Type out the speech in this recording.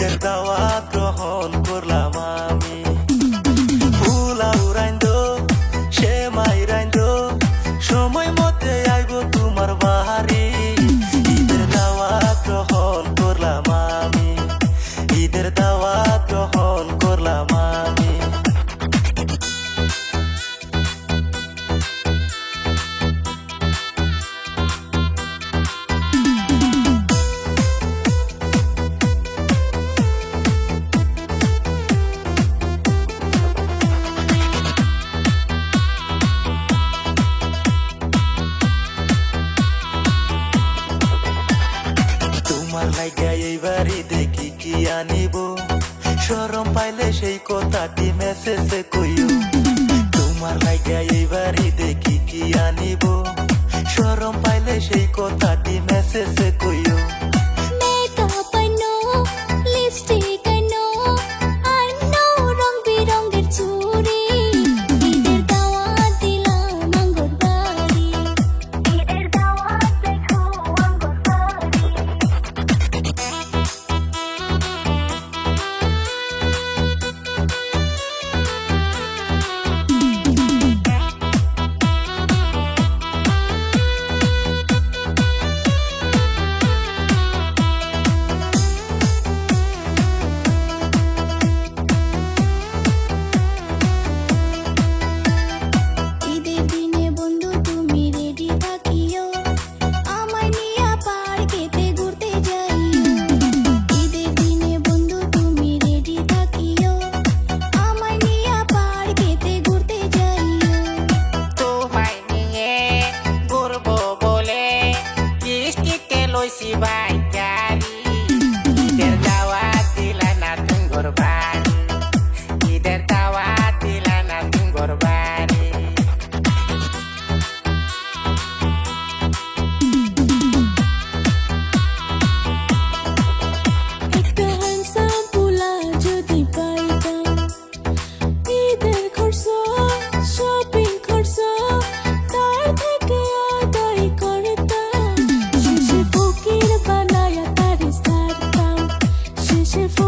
ఎగెడతావా তোমার লাইকা এই বাড়িতে কি কি আনিব? সরম পাইলে সেই কথাটি মেসেজে কইও। তোমার লাইকা এই বাড়িতে দেখি কি আনিব? 芝居是否？